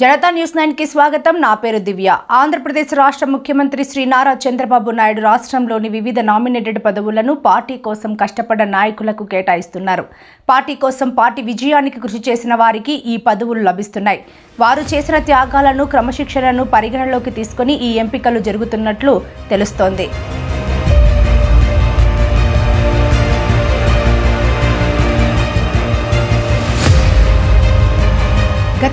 Janata news నైన్కి స్వాగతం. నా పేరు దివ్య. ఆంధ్రప్రదేశ్ రాష్ట్ర ముఖ్యమంత్రి శ్రీ నారా చంద్రబాబు నాయుడు రాష్ట్రంలోని వివిధ నామినేటెడ్ పదవులను పార్టీ కోసం కష్టపడ్డ నాయకులకు కేటాయిస్తున్నారు. పార్టీ కోసం పార్టీ విజయానికి కృషి చేసిన వారికి ఈ పదవులు లభిస్తున్నాయి. వారు చేసిన త్యాగాలను క్రమశిక్షణను పరిగణలోకి తీసుకుని ఈ ఎంపికలు జరుగుతున్నట్లు తెలుస్తోంది.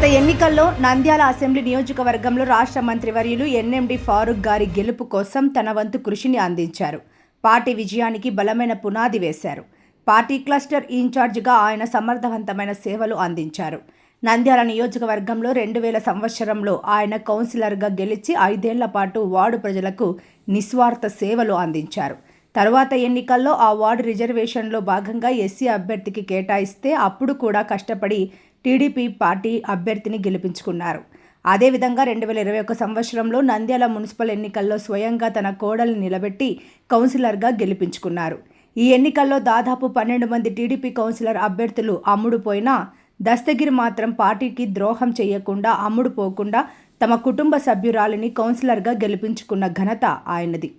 గత ఎన్నికల్లో నంద్యాల అసెంబ్లీ నియోజకవర్గంలో రాష్ట్ర మంత్రివర్యులు ఎన్ఎండి ఫారూక్ గారి గెలుపు కోసం తన వంతు కృషిని అందించారు. పార్టీ విజయానికి బలమైన పునాది వేశారు. పార్టీ క్లస్టర్ ఇన్ఛార్జిగా ఆయన సమర్థవంతమైన సేవలు అందించారు. నంద్యాల నియోజకవర్గంలో రెండు వేల సంవత్సరంలో ఆయన కౌన్సిలర్గా గెలిచి ఐదేళ్ళ పాటు వార్డు ప్రజలకు నిస్వార్థ సేవలు అందించారు. తరువాత ఎన్నికల్లో ఆ వార్డు రిజర్వేషన్లో భాగంగా ఎస్సీ అభ్యర్థికి కేటాయిస్తే అప్పుడు కూడా కష్టపడి టీడీపీ పార్టీ అభ్యర్థిని గెలిపించుకున్నారు. అదేవిధంగా రెండు వేల ఇరవై ఒక సంవత్సరంలో నంద్యాల మున్సిపల్ ఎన్నికల్లో స్వయంగా తన కోడల్ని నిలబెట్టి కౌన్సిలర్గా గెలిపించుకున్నారు. ఈ ఎన్నికల్లో దాదాపు పన్నెండు మంది టీడీపీ కౌన్సిలర్ అభ్యర్థులు అమ్ముడుపోయినా దస్తగిరి మాత్రం పార్టీకి ద్రోహం చేయకుండా అమ్ముడు పోకుండా తమ కుటుంబ సభ్యురాలిని కౌన్సిలర్గా గెలిపించుకున్న ఘనత ఆయనది.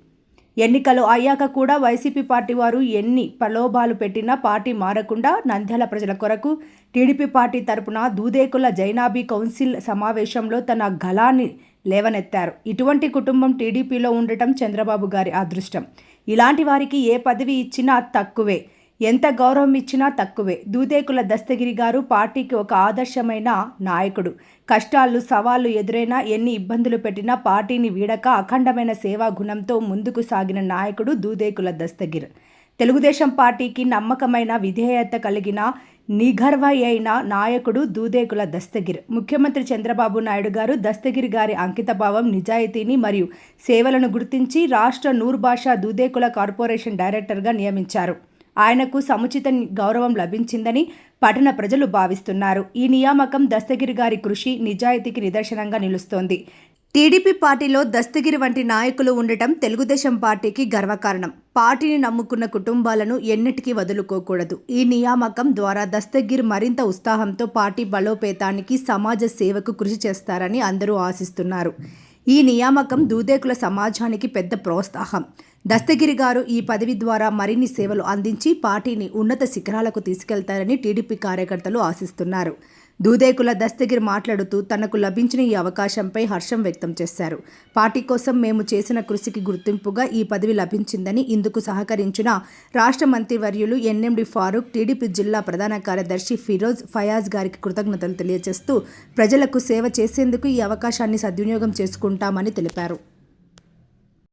ఎన్నికలు అయ్యాక కూడా వైసీపీ పార్టీ వారు ఎన్ని ప్రలోభాలు పెట్టినా పార్టీ మారకుండా నంద్యాల ప్రజల కొరకు టీడీపీ పార్టీ తరపున దూదేకుల జైనాబీ కౌన్సిల్ సమావేశంలో తన గళాన్ని లేవనెత్తారు. ఇటువంటి కుటుంబం టీడీపీలో ఉండటం చంద్రబాబు గారి అదృష్టం. ఇలాంటి వారికి ఏ పదవి ఇచ్చినా తక్కువే. ఎంత గౌరవం ఇచ్చినా తక్కువే. దూదేకుల దస్తగిరి గారు పార్టీకి ఒక ఆదర్శమైన నాయకుడు. కష్టాలు సవాళ్ళు ఎదురైనా ఎన్ని ఇబ్బందులు పెట్టినా పార్టీని వీడక అఖండమైన సేవా గుణంతో ముందుకు సాగిన నాయకుడు దూదేకుల దస్తగిర్. తెలుగుదేశం పార్టీకి నమ్మకమైన విధేయత కలిగిన నిఘర్వ అయిన నాయకుడు దూదేకుల దస్తగిర్. ముఖ్యమంత్రి చంద్రబాబు నాయుడు గారు దస్తగిరి గారి అంకితభావం నిజాయితీని మరియు సేవలను గుర్తించి రాష్ట్ర నూర్భాషా దూదేకుల కార్పొరేషన్ డైరెక్టర్గా నియమించారు. ఆయనకు సముచిత గౌరవం లభించిందని పట్టణ ప్రజలు భావిస్తున్నారు. ఈ నియామకం దస్తగిరి గారి కృషి నిజాయితీకి నిదర్శనంగా నిలుస్తోంది. టీడీపీ పార్టీలో దస్తగిరి వంటి నాయకులు ఉండటం తెలుగుదేశం పార్టీకి గర్వకారణం. పార్టీని నమ్ముకున్న కుటుంబాలను ఎన్నిటికీ వదులుకోకూడదు. ఈ నియామకం ద్వారా దస్తగిరి మరింత ఉత్సాహంతో పార్టీ బలోపేతానికి సమాజ సేవకు కృషి చేస్తారని అందరూ ఆశిస్తున్నారు. ఈ నియామకం దూదేకుల సమాజానికి పెద్ద ప్రోత్సాహం. దస్తగిరి గారు ఈ పదవి ద్వారా మరిన్ని సేవలు అందించి పార్టీని ఉన్నత శిఖరాలకు తీసుకెళ్తారని టీడీపీ కార్యకర్తలు ఆశిస్తున్నారు. దూదేకుల దస్తగిరి మాట్లాడుతూ తనకు లభించిన ఈ అవకాశంపై హర్షం వ్యక్తం చేశారు. పార్టీ కోసం మేము చేసిన కృషికి గుర్తింపుగా ఈ పదవి లభించిందని ఇందుకు సహకరించిన రాష్ట్ర మంత్రివర్యులు ఎన్ఎండి ఫారూక్ టీడీపీ జిల్లా ప్రధాన కార్యదర్శి ఫిరోజ్ ఫయాజ్ గారికి కృతజ్ఞతలు తెలియజేస్తూ ప్రజలకు సేవ చేసేందుకు ఈ అవకాశాన్ని సద్వినియోగం చేసుకుంటామని తెలిపారు.